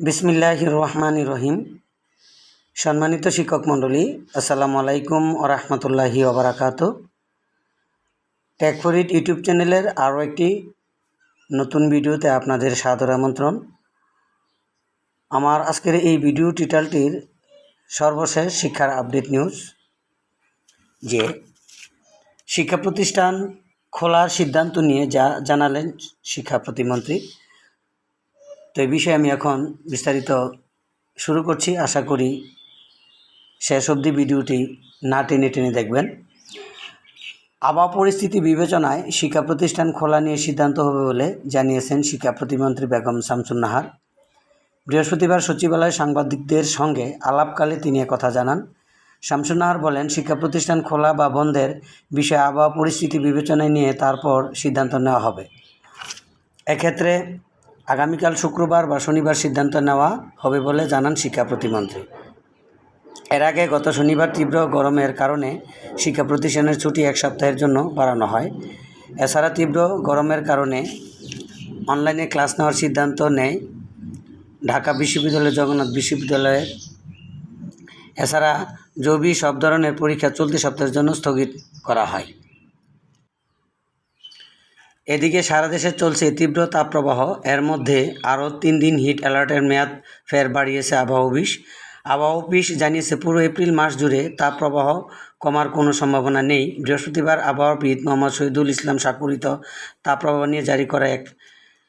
বিসমিল্লাহ রহমান রহিম। সম্মানিত শিক্ষক মণ্ডলী, আসসালামু আলাইকুম রহমতুল্লাহি ওবরাকাত টেকফরিট ইউটিউব চ্যানেলের আরও একটি নতুন ভিডিওতে আপনাদের সাদর আমন্ত্রণ। আমার আজকের এই ভিডিও টিটালটির সর্বশেষ শিক্ষার আপডেট নিউজ যে শিক্ষা প্রতিষ্ঠান খোলার সিদ্ধান্ত নিয়ে যা জানালেন শিক্ষা প্রতিমন্ত্রী তো এই বিষয়ে আমি এখন বিস্তারিত শুরু করছি। আশা করি শেষ অবধি ভিডিওটি না টেনে টেনে দেখবেন। আবহাওয়া পরিস্থিতি বিবেচনায় শিক্ষা প্রতিষ্ঠান খোলা নিয়ে সিদ্ধান্ত হবে বলে জানিয়েছেন শিক্ষা প্রতিমন্ত্রী বেগম শামসুন নাহার। বৃহস্পতিবার সচিবালয়ে সাংবাদিকদের সঙ্গে আলাপকালে তিনি কথা জানান। শামসুন নাহার বলেন, শিক্ষা প্রতিষ্ঠান খোলা বা বন্ধের বিষয়ে আবহাওয়া পরিস্থিতি বিবেচনায় নিয়ে তারপর সিদ্ধান্ত নেওয়া হবে। এক্ষেত্রে আগামীকাল শুক্রবার বা শনিবার সিদ্ধান্ত নেওয়া হবে বলে জানান শিক্ষা প্রতিমন্ত্রী। এর আগে গত শনিবার তীব্র গরমের কারণে শিক্ষা প্রতিষ্ঠানের ছুটি এক সপ্তাহের জন্য বাড়ানো হয়। এছাড়া তীব্র গরমের কারণে অনলাইনে ক্লাস নেওয়ার সিদ্ধান্ত নেয় ঢাকা বিশ্ববিদ্যালয়, জগন্নাথ বিশ্ববিদ্যালয়ের। এছাড়া জবি সব ধরনের পরীক্ষা চলতি সপ্তাহের জন্য স্থগিত করা হয়। এদিকে সারা দেশে চলছে তীব্র তাপপ্রবাহ। এর মধ্যে আরও তিন দিন হিট অ্যালার্টের মেয়াদ ফের বাড়িয়েছে আবহাওয়া অফিস। আবহাওয়া অফিস জানিয়েছে, পুরো এপ্রিল মাস জুড়ে তাপপ্রবাহ কমার কোনো সম্ভাবনা নেই। বৃহস্পতিবার আবহাওয়াবিদ মোহাম্মদ শহীদুল ইসলাম সাকুরিত তাপপ্রবাহ নিয়ে জারি করা এক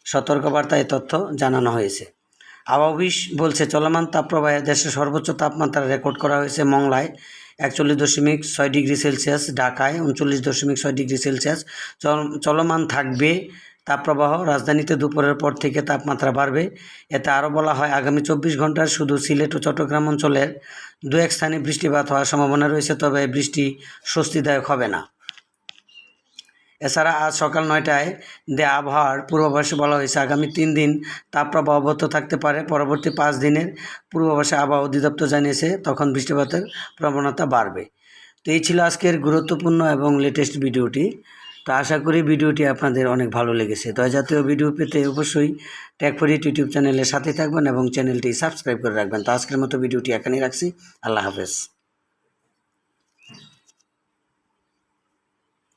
সতর্কবার্তায় তথ্য জানানো হয়েছে। আবহাওয়া অফিস বলছে, চলমান তাপপ্রবাহে দেশের সর্বোচ্চ তাপমাত্রা রেকর্ড করা হয়েছে মংলায়। একচল্লিশ দশমিক ছয় ডিগ্রি সেলসিয়াস, ঢাকায় উনচল্লিশ দশমিক ছয় ডিগ্রি সেলসিয়াস। চলমান থাকবে তাপপ্রবাহ রাজধানীতে দুপুরের পর থেকে তাপমাত্রা বাড়বে। এতে আরও বলা হয়, আগামী চব্বিশ ঘণ্টার শুধু সিলেট ও চট্টগ্রাম অঞ্চলের দু এক স্থানে বৃষ্টিপাত হওয়ার সম্ভাবনা রয়েছে, তবে বৃষ্টি স্বস্তিদায়ক হবে না। এছাড়া আজ সকাল নয়টায় দে আবহাওয়ার পূর্বাভাসে বলা হয়েছে, আগামী তিন দিন তাপপ্রবাহ অব্যাহত থাকতে পারে। পরবর্তী পাঁচ দিনের পূর্বাভাসে আবহাওয়া অধিদপ্তর জানিয়েছে, তখন বৃষ্টিপাতের প্রবণতা বাড়বে। তো এই ছিল আজকের গুরুত্বপূর্ণ এবং লেটেস্ট ভিডিওটি। তো আশা করি ভিডিওটি আপনাদের অনেক ভালো লেগেছে। তো জাতীয় ভিডিও পেতে অবশ্যই ট্যাগ ট্যাগফরিট ইউটিউব চ্যানেলের সাথে থাকবেন এবং চ্যানেলটি সাবস্ক্রাইব করে রাখবেন। তো আজকের মতো ভিডিওটি এখানেই রাখছি। আল্লাহ হাফেজ।